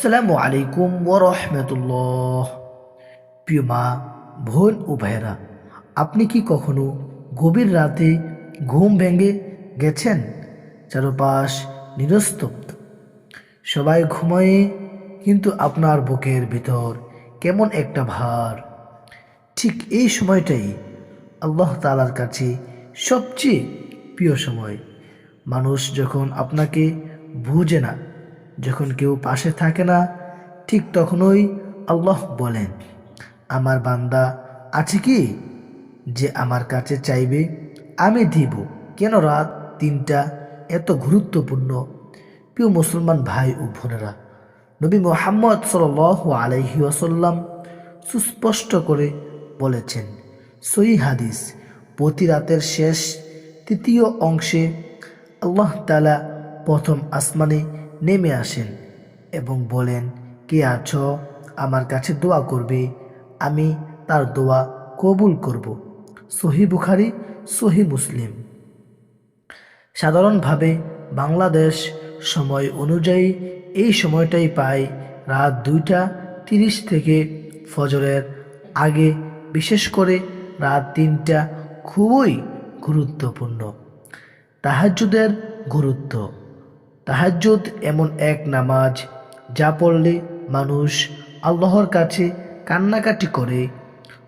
আসসালামু আলাইকুম ওরহমতুল্লাহ প্রিয় মা, বোন ও ভাইয়েরা, আপনি কি কখনো গভীর রাতে ঘুম ভেঙে গেছেন? চারপাশ নিরস্তব্ধ। সবাই ঘুমায়ে, কিন্তু আপনার বুকের ভিতর কেমন একটা ভার। ঠিক এই সময়টাই আল্লাহ তালার কাছে সবচেয়ে প্রিয় সময়। মানুষ যখন আপনাকে বুঝে না যখন কেউ পাশে থাকে না, ঠিক তখনই আল্লাহ বলেন, আমার বান্দা আছে কি যে আমার কাছে চাইবে, আমি দিব। কেন রাত তিনটা? এত গুরুত্বপূর্ণ। প্রিয় মুসলমান ভাই ও বোনেরা, নবী মোহাম্মদ সাল আলাইহি ওয়াসাল্লাম সুস্পষ্ট করে বলেছেন সই হাদিস, প্রতি রাতের শেষ তৃতীয় অংশে আল্লাহ তালা প্রথম আসমানে নেমে আসেন এবং বলেন, কে আছো? আমার কাছে দোয়া করবে। আমি তার দোয়া কবুল করব। সহি বুখারি, সহি মুসলিম। সাধারণভাবে বাংলাদেশ সময় অনুযায়ী এই সময়টাই পায় রাত দুইটা তিরিশ থেকে ফজরের আগে, বিশেষ করে রাত তিনটা খুবই গুরুত্বপূর্ণ। তাহাজ্জুদের গুরুত্ব। তাহাজ্জুদ এমন এক নামাজ যা পড়লে মানুষ আল্লাহর কাছে কান্নাকাটি করে।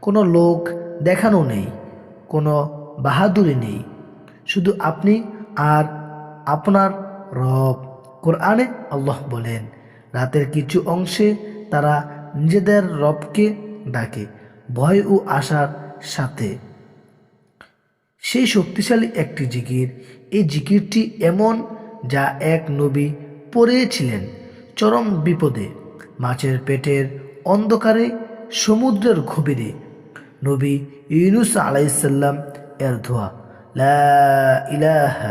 কোনো লোক দেখানো নেই, কোনো বাহাদুরি নেই। শুধু আপনি আর আপনার রব, কোরআনে আল্লাহ বলেন, রাতের কিছু অংশে তারা নিজেদের রবকে ডাকে ভয় ও আশার সাথে। সেই শক্তিশালী একটি জিকির, এই জিকিরটি এমন যা এক নবী পড়েছিলেন চরম বিপদে, মাছের পেটের অন্ধকারে, সমুদ্রের গভীরে। নবী ইউনুস আলাইসাল্লাম এর ধোয়া লা ইলাহা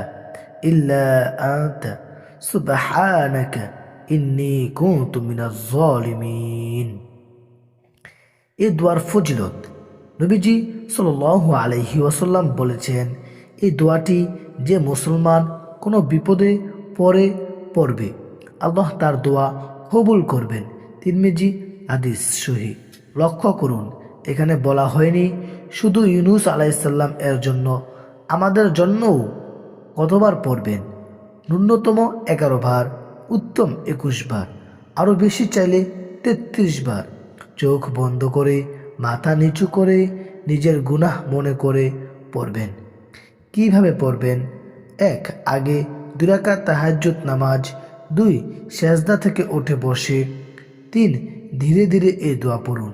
ইল্লা আনতা, সুবহানাকা ইন্নী কুনতু মিনাজ জালিমিন এ দোয়ার ফজিলত নবীজি সাল আলহি ওয়াসাল্লাম বলেছেন, এই দোয়াটি যে মুসলমান কোনো বিপদে পড়ে পড়বে। আল্লাহ তার দোয়া কবুল করবেন। তিরমিজি আদিস সহি। লক্ষ্য করুন, এখানে বলা হয়নি শুধু ইউনুস আলাইসাল্লাম এর জন্য, আমাদের জন্যও কতবার পড়বেন? ন্যূনতম এগারো বার, উত্তম একুশ বার, আরও বেশি চাইলে তেত্রিশ বার। চোখ বন্ধ করে, মাথা নিচু করে, নিজের গুনাহ মনে করে পড়বেন। কীভাবে পড়বেন? এক, আগে দুরাকা তাহাজ্জুদ নামাজ। দুই, সেজদা থেকে উঠে বসে। তিন, ধীরে ধীরে এই দোয়া পড়ুন।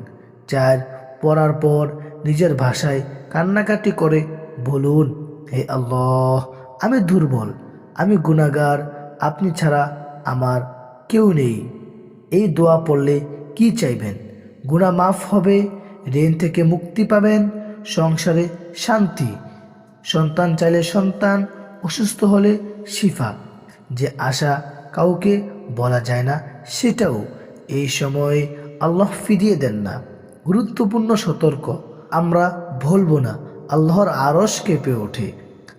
চার, পড়ার পর নিজের ভাষায় কান্নাকাটি করে বলুন, হে আল্লাহ, আমি দুর্বল, আমি গুণাগার আপনি ছাড়া আমার কেউ নেই। এই দোয়া পড়লে কি চাইবেন? গুণা মাফ হবে, ঋণ থেকে মুক্তি পাবেন, সংসারে শান্তি। সন্তান চাইলে সন্তান অসুস্থ হলে শিফা। যে আশা কাউকে বলা যায় না, সেটাও এই সময়ে আল্লাহ ফিরিয়ে দেন না। গুরুত্বপূর্ণ সতর্ক, আমরা বলব না, আল্লাহর আরস কেঁপে ওঠে।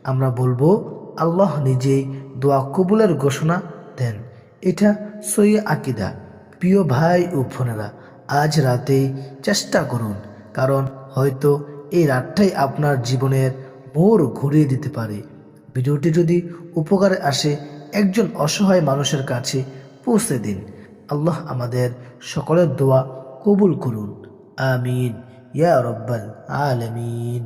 আমরা বলব, আল্লাহ নিজেই দোয়া কবুলের ঘোষণা দেন। এটা সই আকিদা। প্রিয় ভাই ও বোনেরা, আজ রাতেই চেষ্টা করুন, কারণ হয়তো এই রাতটাই আপনার জীবনের মোড় ঘুরিয়ে দিতে পারে। ভিডিওটি যদি উপকারে আসে, একজন অসহায় মানুষের কাছে পৌঁছে দিন। আল্লাহ আমাদের সকলের দোয়া কবুল করুন। আমিন। ইয়া রব্বাল আলমিন।